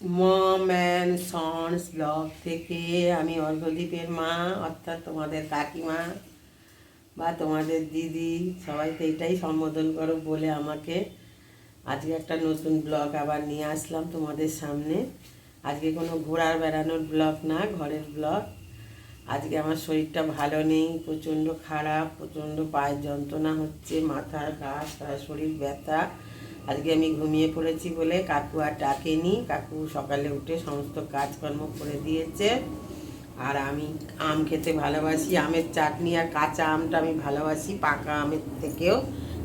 Mom and sons blog থেকে আমি অর্ঘদ্বীপের মা, অর্থাৎ তোমাদের কাকিমা বা তোমাদের দিদি, সবাই তো এটাই সম্বোধন করো বলে আমাকে আজকে একটা নতুন ব্লগ আবার নিয়ে আসলাম তোমাদের সামনে। আজকে কোনো ঘোরার বেড়ানোর ব্লগ না, ঘরের ব্লগ। আজকে আমার শরীরটা ভালো নেই, প্রচণ্ড খারাপ, প্রচণ্ড পায়ের যন্ত্রণা হচ্ছে, মাথার সারা শরীর ব্যথা। আজকে আমি ঘুমিয়ে পড়েছি বলে কাকু আর ডাকেনি। কাকু সকালে উঠে সমস্ত কাজকর্ম করে দিয়েছে। আর আমি আম খেতে ভালোবাসি। আমের চাটনি আর কাঁচা আমটা আমি ভালোবাসি। পাকা আমের থেকেও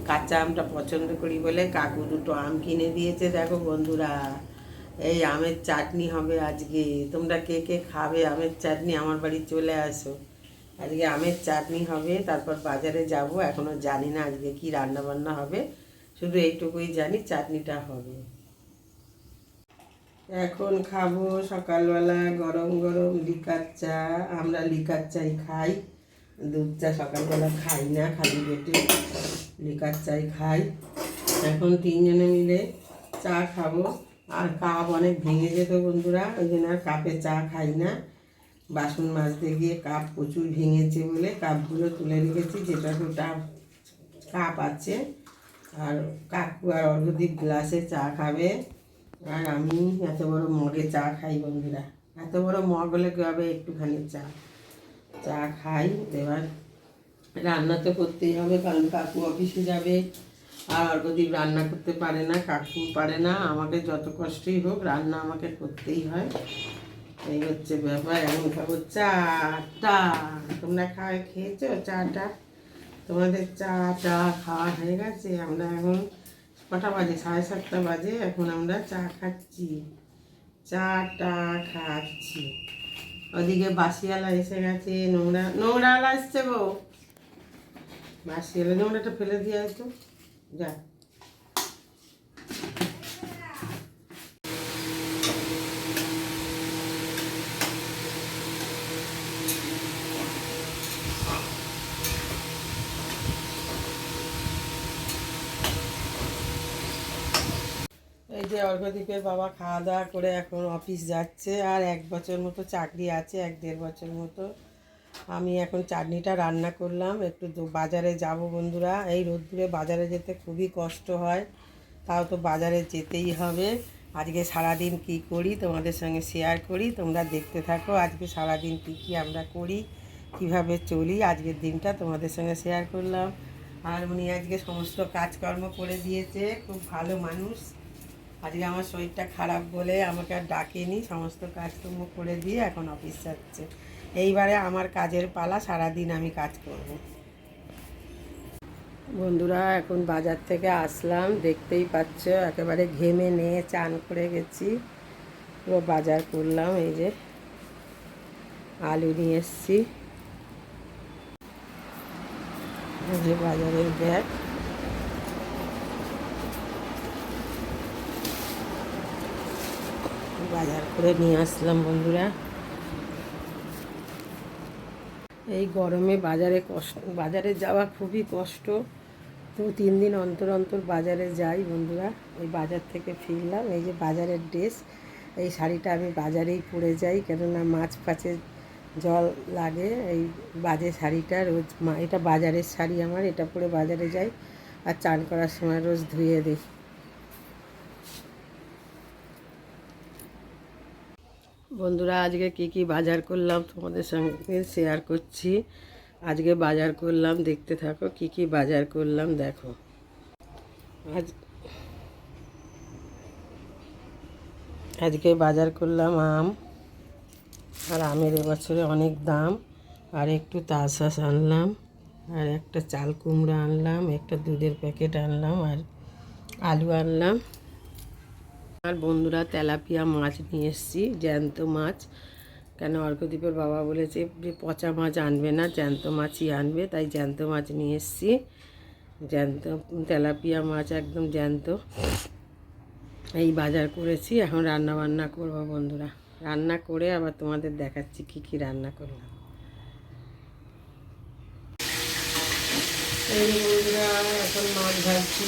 কাঁচা আমটা পছন্দ করি বলে কাকু দুটো আম কিনে দিয়েছে। দেখো বন্ধুরা, এই আমের চাটনি হবে আজকে। তোমরা কে কে খাবে আমের চাটনি আমার বাড়ি চলে আসো। আজকে আমের চাটনি হবে, তারপর বাজারে যাব। এখনও জানি না আজকে কি রান্না বান্না হবে। শুধু এইটুকুই জানি, চাটনিটা হবে। এখন খাব সকালবেলা গরম গরম লিকার চা। আমরা লিকার চাই খাই, দুধ চা সকালবেলা খাই না, খালি পেটে লিকার চাই খাই। এখন তিনজনে মিলে চা খাব। আর কাপ অনেক ভেঙে যেত বন্ধুরা, ওই জন্য আর কাপে চা খাই না। বাসন মাজতে গিয়ে কাপ প্রচুর ভেঙেছে বলে কাপগুলো তুলে রেখেছি, যেটা দুটা কাপ আছে। আর কাকু আর অর্ঘদ্বীপ গ্লাসে চা খাবে। আর আমি এত বড় মগে চা খাই বন্ধুরা। এত বড় মগ হলে কী হবে? একটুখানি চা। চা খাই। এবার রান্না তো করতেই হবে, কারণ কাকু অফিসে যাবে। আর অর্ঘদ্বীপ রান্না করতে পারে না, কাকু পারে না। আমাকে যত কষ্টই হোক, রান্না আমাকে করতেই হয়। এই হচ্ছে ব্যাপার। এখন খাব চাটা তোমরা খাওয়া খেয়েছো? চাটা তোমাদের চা, টা খাওয়া হয়ে গেছে। আমরা এখন কটা বাজে? সাড়ে সাতটা বাজে। এখন আমরা চা খাচ্ছি। চা, টা, খাচ্ছি। ওদিকে বাসিয়ালা এসে গেছে। নোংরা নোংরাওয়ালা এসছে গো। বাসিয়ালা নোংরাটা ফেলে দিয়ে আসতো যা এই যে অর্ঘদ্বীপের বাবা খাওয়া দাওয়া করে এখন অফিস যাচ্ছে আর এক বছর মতো চাকরি আছে, এক দেড় বছর মতো। আমি এখন চাটনিটা রান্না করলাম, একটু বাজারে যাব বন্ধুরা। এই রোদ্দুরে বাজারে যেতে খুবই কষ্ট হয়, তাও তো বাজারে যেতেই হবে। আজকে সারাদিন কি করি তোমাদের সঙ্গে শেয়ার করি, তোমরা দেখতে থাকো আজকে সারাদিন কী কী আমরা করি, কীভাবে চলি, আজকের দিনটা তোমাদের সঙ্গে শেয়ার করলাম। আর উনি আজকে সমস্ত কাজকর্ম করে দিয়েছে, খুব ভালো মানুষ। আজকে আমার শরীরটা খারাপ বলে আমাকে আর ডাকেনি, সমস্ত কাজকর্ম করে দিয়ে এখন অফিস যাচ্ছে। এইবারে আমার কাজের পালা সারাদিন আমি কাজ করব। বন্ধুরা, এখন বাজার থেকে আসলাম, দেখতেই পাচ্ছ, একেবারে ঘেমে নিয়ে চান করে গেছি। পুরো বাজার করলাম, এই যে আলু নিয়ে এসছি। বাজারের ব্যাগ। বাজার করে নিয়ে আসলাম বন্ধুরা। এই গরমে বাজারে কষ্ট, বাজারে যাওয়া খুবই কষ্ট। তো তিন দিন অন্তর অন্তর বাজারে যাই বন্ধুরা। এই বাজার থেকে ফিরলাম, এই যে বাজারের ড্রেস, এই শাড়িটা আমি বাজারেই পরে যাই, কেননা মাছ ফাছে জল লাগে, এই বাজে শাড়িটা রোজ এটা বাজারের শাড়ি আমার, এটা পরে বাজারে যাই। আর চান করার সময় রোজ ধুয়ে দিই। বন্ধুরা, আজকে কি কি বাজার করলাম তোমাদের সঙ্গে শেয়ার করছি। আজকে বাজার করলাম, দেখতে থাকো কি কি বাজার করলাম, দেখো। আজ আজকে বাজার করলাম আম আর আমের এবছরে অনেক দাম। আর একটু তালশাঁস আনলাম, আর একটা চাল কুমড়া আনলাম, একটা দুধের প্যাকেট আনলাম, আর আলু আনলাম। আর বন্ধুরা তেলাপিয়া মাছ নিয়ে এসেছি, জ্যান্ত মাছ। কেন অর্কদ্বীপের বাবা বলেছে যে পচা মাছ আনবে না, জ্যান্ত মাছই আনবে, তাই জ্যান্ত মাছ নিয়ে এসেছি। জ্যান্ত, তেলাপিয়া মাছ একদম জ্যান্ত। এই বাজার করেছি, এখন রান্না বান্না করব বন্ধুরা। রান্না করে আবার তোমাদের দেখাচ্ছি কি কি রান্না করলাম। এই বন্ধুরা, এখন মাছ ভাজছি,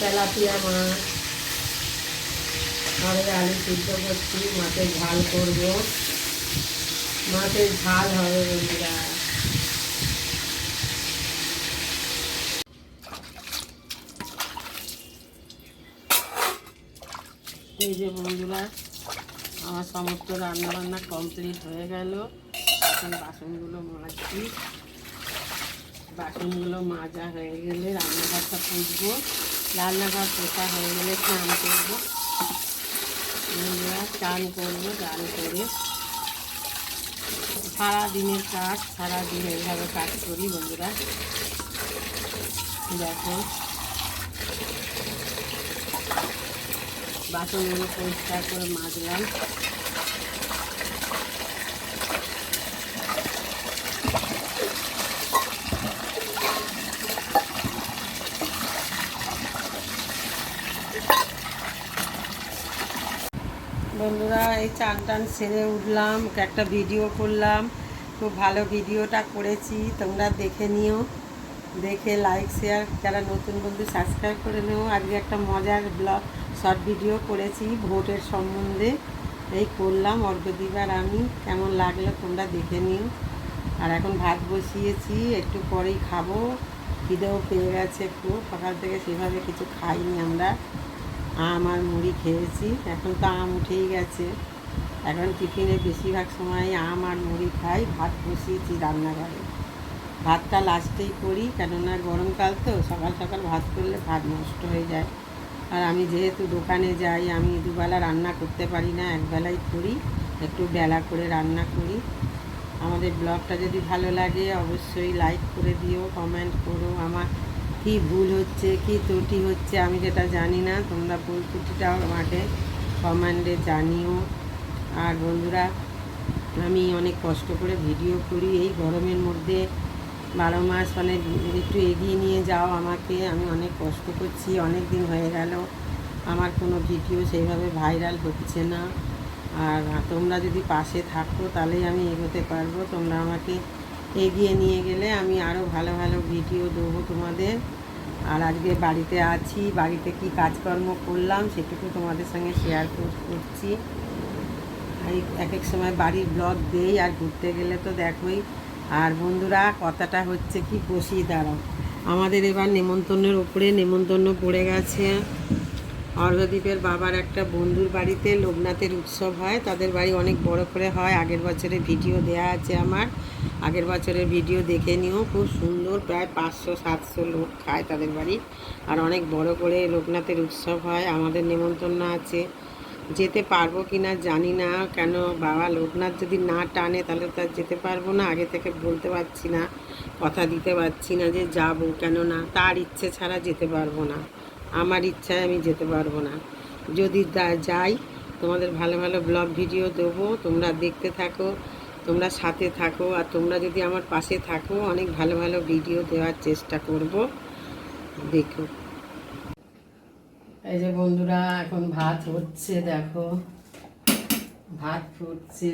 তেলাপিয়া মাছ। এই আলু সিদ্ধ করছি মাছের ঝাল করব। মাছের ঝাল হবে বন্ধুরা। এই যে বন্ধুরা, আমার সমস্ত রান্না বান্না কমপ্লিট হয়ে গেল। এখন বাসনগুলো মাজছি। বাসনগুলো মাজা হয়ে গেলে রান্নাঘরটা পুষবো রান্নাঘর পোষা হয়ে গেলে স্নান করব। চান করব, চান করে। সারাদিনের কাজ, সারাদিন এইভাবে কাজ করি বন্ধুরা। দেখো। বাসনগুলো পরিষ্কার করে মাজলাম বন্ধুরা এই চান টান সেরে উঠলাম, একটা ভিডিও করলাম। খুব ভালো ভিডিওটা করেছি, তোমরা দেখে নিও। দেখে লাইক শেয়ার যারা নতুন বন্ধু সাবস্ক্রাইব করে নিও। আজকে একটা মজার ব্লগ শর্ট ভিডিও করেছি ভোটের সম্বন্ধে। এই করলাম অর্ঘ্যদিবার আমি। কেমন লাগল তোমরা দেখে নিও। আর এখন ভাত বসিয়েছি, একটু পরেই খাব। খিদেও পেয়ে গেছে একটু সকাল থেকে সেভাবে কিছু খাইনি আমরা। আম আর মুড়ি খেয়েছি, এখন তো আম উঠেই গেছে। এখন টিফিনে বেশিরভাগ সময় আম আর মুড়ি খাই, ভাত বসিয়েছি রান্নাঘরে। ভাতটা লাস্টেই করি, কেননা গরমকাল তো, সকাল সকাল ভাত করলে ভাত নষ্ট হয়ে যায়। আর আমি যেহেতু দোকানে যাই, আমি দুবেলা রান্না করতে পারি না, একবেলাই করি, একটু বেলা করে রান্না করি। আমাদের ব্লগটা যদি ভালো লাগে, অবশ্যই লাইক করে দিও, কমেন্ট করো। আমার কি ভুল হচ্ছে, কি ত্রুটি হচ্ছে, আমি যেটা জানি না, তোমরা ভুল ত্রুটিটাও আমাকে কমেন্টে জানিও। আর বন্ধুরা, আমি অনেক কষ্ট করে ভিডিও করি। এই গরমের মধ্যে বারো মাস মানে একটু এগিয়ে নিয়ে যাও আমাকে। আমি অনেক কষ্ট করছি, অনেক দিন হয়ে গেল। আমার কোনো ভিডিও সেইভাবে ভাইরাল হচ্ছে না। আর তোমরা যদি পাশে থাকো, তাহলেই আমি এগোতে পারব। তোমরা আমাকে এগিয়ে নিয়ে গেলে আমি আরও ভালো ভালো ভিডিও দেবো তোমাদের। আর আজকে বাড়িতে আছি, বাড়িতে কি কাজকর্ম করলাম সেটুকু তোমাদের সঙ্গে শেয়ার করছি। এই এক এক সময় বাড়ির ব্লগ দেই আর ঘুরতে গেলে তো দেখোই। আর বন্ধুরা, কথাটা হচ্ছে কি, বসিয়ে দাঁড়াও। আমাদের এবার নেমন্তন্নের উপরে নেমন্তন্ন পড়ে গেছে। অর্ঘদ্বীপের বাবার একটা বন্ধুর বাড়িতে লোকনাথের উৎসব হয়। তাদের বাড়ি অনেক বড় করে হয়। আগের বছরে ভিডিও দেয়া আছে আমার। আগের বছরের ভিডিও দেখে নিও। খুব সুন্দর, প্রায় পাঁচশো, সাতশো লোক খায় তাদের বাড়ি। আর অনেক বড় করে লোকনাথের উৎসব হয়। আমাদের নেমন্তন্ন আছে। যেতে পারব কি না জানি না। কেন বাবা লোকনাথ যদি না টানে তাহলে তো আর যেতে পারব না। আগে থেকে বলতে পারছি না, কথা দিতে পারছি না যে যাব কেন না তার ইচ্ছে ছাড়া যেতে পারব না। আমার ইচ্ছায় আমি যেতে পারব না। যদি যাই, তোমাদের ভালো ভালো ব্লগ ভিডিও দেবো। তোমরা দেখতে থাকো, তোমরা সাথে থাকো আর তোমরা যদি আমার পাশে থাকো, অনেক ভালো ভালো ভিডিও দেওয়ার চেষ্টা করব। দেখো। এই যে বন্ধুরা, এখন ভাত হচ্ছে, দেখো। ভাত ফুটছে।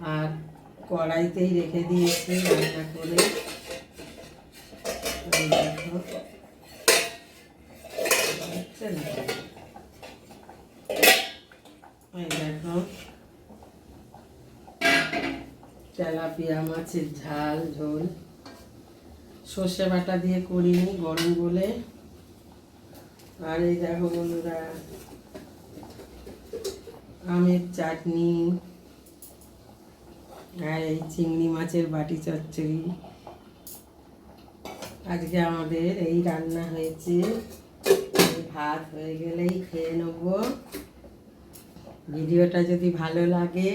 আর কড়াইতেই রেখে দিয়েছে রান্না করে। দেখো। এই দেখো। তেলাপিয়া মাছের ঝাল, ঝোল। সর্ষে বাটা দিয়ে করিনি, গরম বলে। আর দেখো বন্ধুরা, আমের চাটনি আর এই চিংড়ি মাছের বাটি চচ্চড়ি। আজকে আমাদের এই রান্না হয়েছে। ভাত হয়ে গেলেই খেয়ে নেব। ভিডিওটা যদি ভালো লাগে,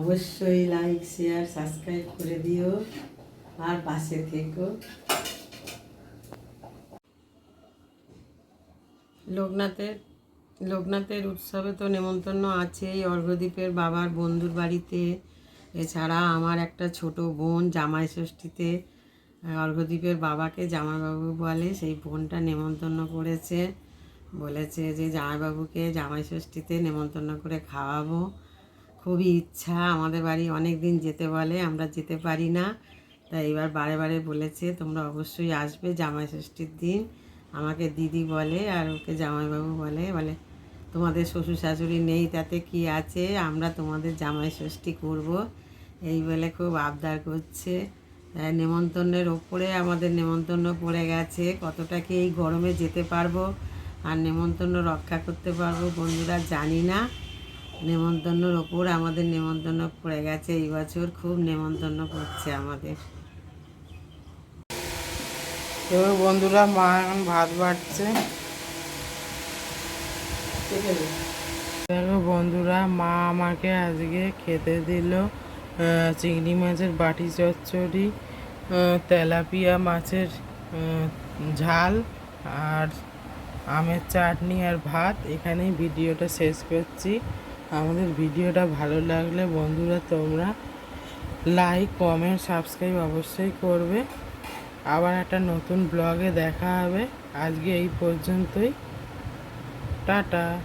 অবশ্যই লাইক শেয়ার সাবস্ক্রাইব করে দিও। আর পাশে থেকো। লোকনাথের লোকনাথের উৎসবে তো নেমন্তন্ন আছেই অর্ঘদ্বীপের বাবার বন্ধুর বাড়িতে। এছাড়া আমার একটা ছোট বোন জামাই ষষ্ঠীতে অর্ঘদ্বীপের বাবাকে জামাইবাবু বলে সেই বোনটা নেমন্তন্ন করেছে। বলেছে যে, জামাইবাবুকে জামাই ষষ্ঠীতে নেমন্তন্ন করে খাওয়াবো। খুবই ইচ্ছা, আমাদের বাড়ি অনেক দিন যেতে বলে, আমরা যেতে পারি না। তাই এবার বারে বারে বলেছে, তোমরা অবশ্যই আসবে জামাই ষষ্ঠীর দিন। আমাকে দিদি বলে আর ওকে জামাইবাবু বলে বলে, তোমাদের শ্বশুর শাশুড়ি নেই, তাতে কি আছে? আমরা তোমাদের জামাই ষষ্ঠী করব। এই বলে খুব আবদার করছে। নেমন্তন্নের ওপরে আমাদের নেমন্তন্ন পড়ে গেছে। কতটা কি এই গরমে যেতে পারব আর নেমন্তন্ন রক্ষা করতে পারব বন্ধুরা জানি না। নেমন্তন্নর ওপর আমাদের নেমন্তন্ন পড়ে গেছে। এই বছর খুব নেমন্তন্ন করছে আমাদের। তো বন্ধুরা, মা এখন ভাত বাড়ছে দেখো বন্ধুরা, মা আমাকে আজকে খেতে দিল চিংড়ি মাছের বাটি চচ্চড়ি তেলাপিয়া মাছের ঝাল আর আমের চাটনি আর ভাত। এখানেই ভিডিওটা শেষ করছি। আমাদের ভিডিওটা ভালো লাগলে বন্ধুরা তোমরা লাইক কমেন্ট সাবস্ক্রাইব অবশ্যই করবে। আবার একটা নতুন ব্লগে দেখা হবে। আজকে এই পর্যন্তই। টাটা।